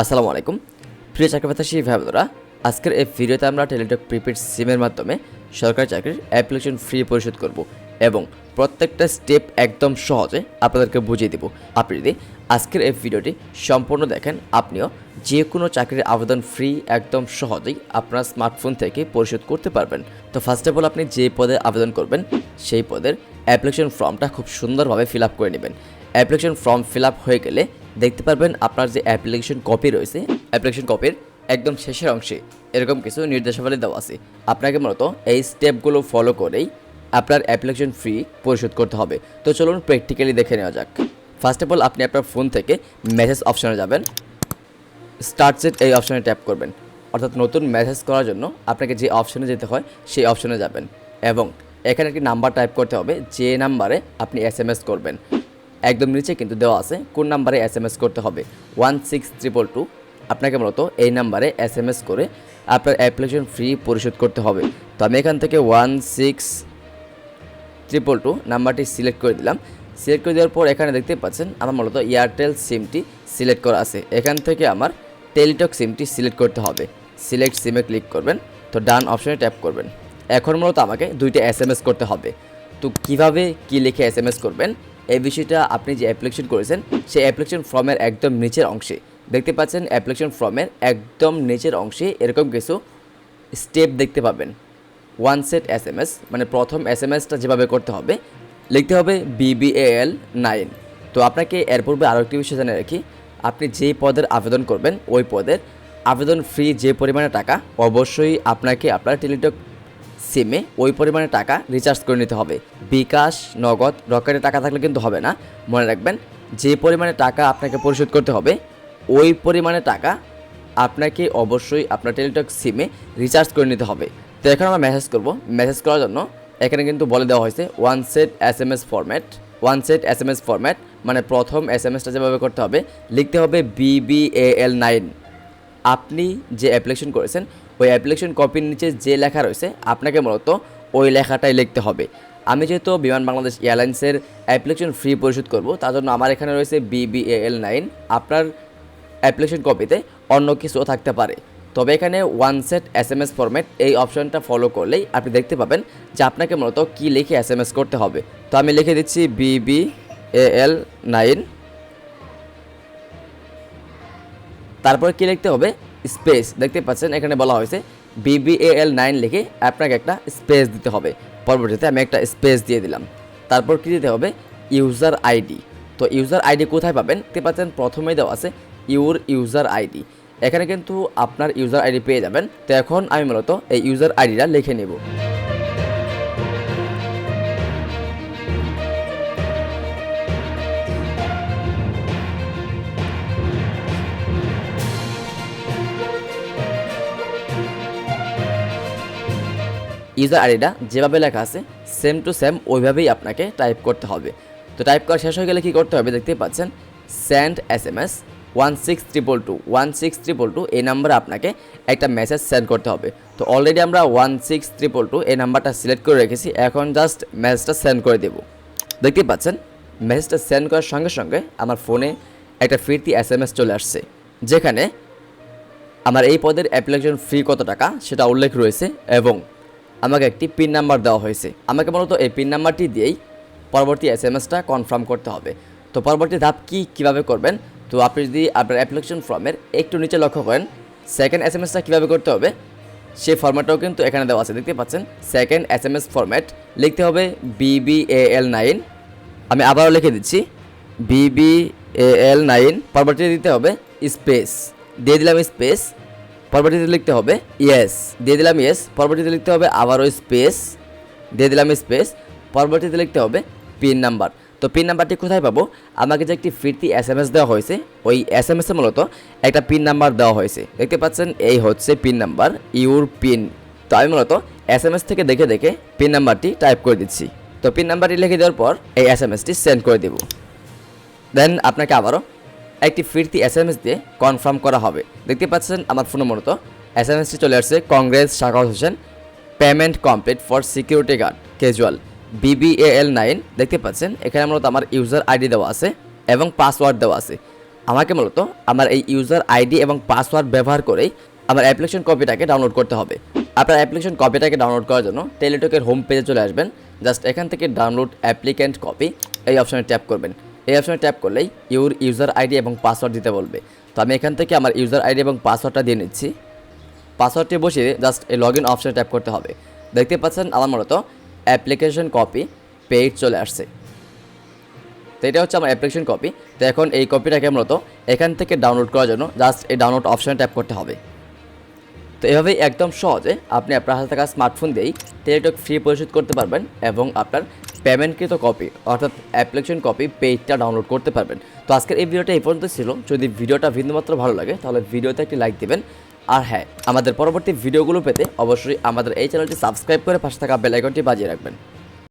আসসালামু আলাইকুম। প্রিয় চাকরি প্রত্যাশী ভাইবোনেরা, আজকের এই ভিডিওতে আমরা টেলিটক প্রিপেড সিমের মাধ্যমে সরকারি চাকরির অ্যাপ্লিকেশন ফ্রি পরিশোধ করব এবং প্রত্যেকটা স্টেপ একদম সহজে আপনাদেরকে বুঝিয়ে দেব। আপনি যদি আজকের এই ভিডিওটি সম্পূর্ণ দেখেন, আপনিও যে কোনো চাকরির আবেদন ফ্রি একদম সহজেই আপনার স্মার্টফোন থেকে পরিশোধ করতে পারবেন। তো ফার্স্ট অফ অল আপনি যে পদে আবেদন করবেন, সেই পদের অ্যাপ্লিকেশন ফর্মটা খুব সুন্দরভাবে ফিল আপ করে নেবেন। অ্যাপ্লিকেশন ফর্ম ফিল আপ হয়ে গেলে দেখতে পারবেন আপনার যে অ্যাপ্লিকেশন কপি রয়েছে অ্যাপ্লিকেশন কপির একদম শেষের অংশে এরকম কিছু নির্দেশাবলী দেওয়া আছে। আপনাকে মূলত এই স্টেপগুলো ফলো করেই আপনার অ্যাপ্লিকেশন ফি পরিশোধ করতে হবে। তো চলুন প্র্যাকটিক্যালি দেখে নেওয়া যাক। ফার্স্ট অফ অল আপনি আপনার ফোন থেকে মেসেজ অপশনে যাবেন। স্টার্ট সেট এই অপশনে ট্যাপ করবেন। অর্থাৎ নতুন মেসেজ করার জন্য আপনাকে যে অপশনে যেতে হয়, সেই অপশনে যাবেন। এবং এখানে একটি নাম্বার টাইপ করতে হবে, যে নাম্বারে আপনি এস করবেন। একদম নিচে কিন্তু দেওয়া আছে, কোন নাম্বারে এস এম এস করতে হবে? ওয়ান সিক্স ট্রিপল টু আপনাকে মূলত এই নাম্বারে এস এম এস করে আপনার অ্যাপ্লিকেশন ফ্রি পরিশোধ করতে হবে। তো আমি এখান থেকে ওয়ান সিক্স ট্রিপল টু নাম্বারটি সিলেক্ট করে দিলাম। সিলেক্ট করে দেওয়ার পর এখানে দেখতে পাচ্ছেন আমার মূলত এয়ারটেল সিমটি সিলেক্ট করা আছে। এখান থেকে আমার টেলিটক সিমটি সিলেক্ট করতে হবে। সিলেক্ট সিমে ক্লিক করবেন, তো ডান অপশনে ট্যাপ করবেন। এখন মূলত আমাকে দুইটা এস করতে হবে। তো কীভাবে কি লিখে এস করবেন? এই বিষয়টা আপনি যে অ্যাপ্লিকেশন করেছেন, সেই অ্যাপ্লিকেশন ফর্মের একদম নিচের অংশে। দেখতে পাচ্ছেন অ্যাপ্লিকেশন ফর্মের একদম নিচের অংশে এরকম কিছু স্টেপ দেখতে পাবেন। One set S M S মানে প্রথম এস এম এসটা যেভাবে করতে হবে, লিখতে হবে বিবিএল নাইন তো আপনাকে এর পূর্বে আরও একটি বিষয় জানিয়ে রাখি, আপনি যেই পদের আবেদন করবেন, ওই পদের আবেদন ফ্রি যে পরিমাণে টাকা, অবশ্যই আপনাকে আপনার টেলিটক সিমে ওই পরিমাণে টাকা রিচার্জ করে নিতে হবে। বিকাশ, নগদ, রকেটে টাকা থাকলে কিন্তু হবে না। মনে রাখবেন, যে পরিমাণে টাকা আপনাকে পরিশোধ করতে হবে, ওই পরিমাণে টাকা আপনাকে অবশ্যই আপনার টেলিটক সিমে রিচার্জ করে নিতে হবে। তো এখন আমরা মেসেজ করব। মেসেজ করার জন্য এখানে কিন্তু বলে দেওয়া হয়েছে one set S M S format one set S M S format মানে প্রথম এস এম এসটা যেভাবে করতে হবে, লিখতে হবে বিবিএল নাইন আপনি যে অ্যাপ্লিকেশন করেছেন ওই অ্যাপ্লিকেশন কপির নিচে যে লেখা রয়েছে, আপনাকে মূলত ওই লেখাটাই লিখতে হবে। আমি যেহেতু বিমান বাংলাদেশ এয়ারলাইন্সের অ্যাপ্লিকেশন ফ্রি পরিশোধ করব, তার জন্য আমার এখানে রয়েছে বিবিএল নাইন আপনার অ্যাপ্লিকেশন কপিতে অন্য কিছুও থাকতে পারে। তবে এখানে one set S M S format এই অপশনটা ফলো করলেই আপনি দেখতে পাবেন যে আপনাকে মূলত কী লিখে এস এম এস করতে হবে। তো আমি লিখে দিচ্ছি বিবি এল নাইন তারপর কি লিখতে হবে? স্পেস। দেখতে পাচ্ছেন, এখানে বলা হয়েছে বিবিএল নাইন লিখে আপনাকে একটা স্পেস দিতে হবে। পরবর্তীতে আমি একটা স্পেস দিয়ে দিলাম। তারপর কী দিতে হবে? User ID. তো ইউজার আইডি কোথায় পাবেন? দেখতে পাচ্ছেন, প্রথমেই দেওয়া আছে ইউর ইউজার আইডি। এখানে কিন্তু আপনার ইউজার আইডি পেয়ে যাবেন। তো এখন আমি মূলত এই ইউজার আইডিটা লিখে নেব। ইউজার আইডিটা যেভাবে লেখা আছে সেম টু সেম ওইভাবেই আপনাকে টাইপ করতে হবে। তো টাইপ করা শেষ হয়ে গেলে কী করতে হবে দেখতেই পাচ্ছেন send S M S one six triple two one six triple two এই নাম্বারে আপনাকে একটা মেসেজ সেন্ড করতে হবে। তো অলরেডি আমরা ওয়ান সিক্স ট্রিপল টু এই নাম্বারটা সিলেক্ট করে রেখেছি, এখন জাস্ট মেসেজটা সেন্ড করে দেবো। দেখতেই পাচ্ছেন মেসেজটা সেন্ড করার সঙ্গে সঙ্গে আমার ফোনে একটা ফিরতি এস এম এস চলে আসছে, যেখানে আমার এই পদের অ্যাপ্লিকেশন ফি কত টাকা সেটা উল্লেখ রয়েছে এবং আমাকে একটি পিন নাম্বার দেওয়া হয়েছে। আমাকে মূলত এই পিন নাম্বারটি দিয়েই পরবর্তী এস এম এসটা কনফার্ম করতে হবে। তো পরবর্তী ধাপ কী, কীভাবে করবেন? তো আপনি যদি আপনার অ্যাপ্লিকেশন ফর্মের একটু নিচে লক্ষ্য করেন সেকেন্ড এস এম এসটা কীভাবে করতে হবে? সেই ফর্ম্যাটটাও কিন্তু এখানে দেওয়া আছে, দেখতে পাচ্ছেন? Second S M S format লিখতে হবে বিবিএল নাইন আমি আবারও লিখে দিচ্ছি বিবিএল নাইন পরবর্তীতে দিতে হবে স্পেস দিয়ে দিলাম স্পেস পরবর্তীতে লিখতে হবে ইয়েস দিয়ে দিলাম ইয়েস পরবর্তীতে লিখতে হবে আবারও স্পেস দিয়ে দিলাম স্পেস পরবর্তীতে লিখতে হবে পিন নাম্বার তো পিন নাম্বারটি কোথায় পাবো? আমাকে যে একটি ফিরতি এস এম এস দেওয়া হয়েছে, ওই এস এম এসে মূলত একটা পিন নাম্বার দেওয়া হয়েছে। দেখতে পাচ্ছেন, এই হচ্ছে পিন নাম্বার ইউর পিন তো আমি মূলত এস এম এস থেকে দেখে দেখে পিন নাম্বারটি টাইপ করে দিচ্ছি। তো পিন নাম্বারটি লিখে দেওয়ার পর এই এস এম এসটি সেন্ড করে দেবো। দেন আপনাকে আবারও একটি ফিরতি এস এম এস দিয়ে কনফার্ম করা হবে। দেখতে পাচ্ছেন আমার ফোনে মূলত এস এম এসটি চলে আসছে congrats Shakhawat Hossain payment complete for security guard casual BBL nine দেখতে পাচ্ছেন, এখানে মূলত আমার ইউজার আইডি দেওয়া আছে এবং পাসওয়ার্ড দেওয়া আছে। আমাকে মূলত আমার এই ইউজার আইডি এবং পাসওয়ার্ড ব্যবহার করেই আমার অ্যাপ্লিকেশন কপিটাকে ডাউনলোড করতে হবে। আপনার অ্যাপ্লিকেশন কপিটাকে ডাউনলোড করার জন্য টেলিটকের হোম পেজে চলে আসবেন। জাস্ট এখান থেকে ডাউনলোড অ্যাপ্লিক্যান্ট কপি এই অপশনে ট্যাপ করবেন। এই অপশনে ট্যাপ করলেই ইউর ইউজার আইডি এবং পাসওয়ার্ড দিতে বলবে। তো আমি এখান থেকে আমার ইউজার আইডি এবং পাসওয়ার্ডটা দিয়ে নিচ্ছি। পাসওয়ার্ডটি বসিয়ে জাস্ট এই লগ ইন অপশনে ট্যাপ করতে হবে। দেখতে পাচ্ছেন আমার মূলত অ্যাপ্লিকেশন কপি পেইড চলে আসছে। তো এটা হচ্ছে আমার অ্যাপ্লিকেশন কপি। তো এখন এই কপিটাকে মূলত এখান থেকে ডাউনলোড করার জন্য জাস্ট এই ডাউনলোড অপশনে ট্যাপ করতে হবে। তো এভাবেই একদম সহজে আপনি আপনার হাতে থাকা স্মার্টফোন দিয়েই টেলিটক ফ্রি পরিশোধ করতে পারবেন এবং আপনার পেমেন্টকৃত কপি অর্থাৎ অ্যাপ্লিকেশন কপি পেজটা ডাউনলোড করতে পারবেন। তো আজকের এই ভিডিওটা এই পর্যন্ত ছিল। যদি ভিডিওটা ভিন্নমাত্র ভালো লাগে, তাহলে ভিডিওতে একটি লাইক দিবেন। আর হ্যাঁ আমাদের পরবর্তী ভিডিওগুলো পেতে অবশ্যই আমাদের এই চ্যানেলটি সাবস্ক্রাইব করে পাশে থাকা বেল আইকনটি বাজিয়ে রাখবেন।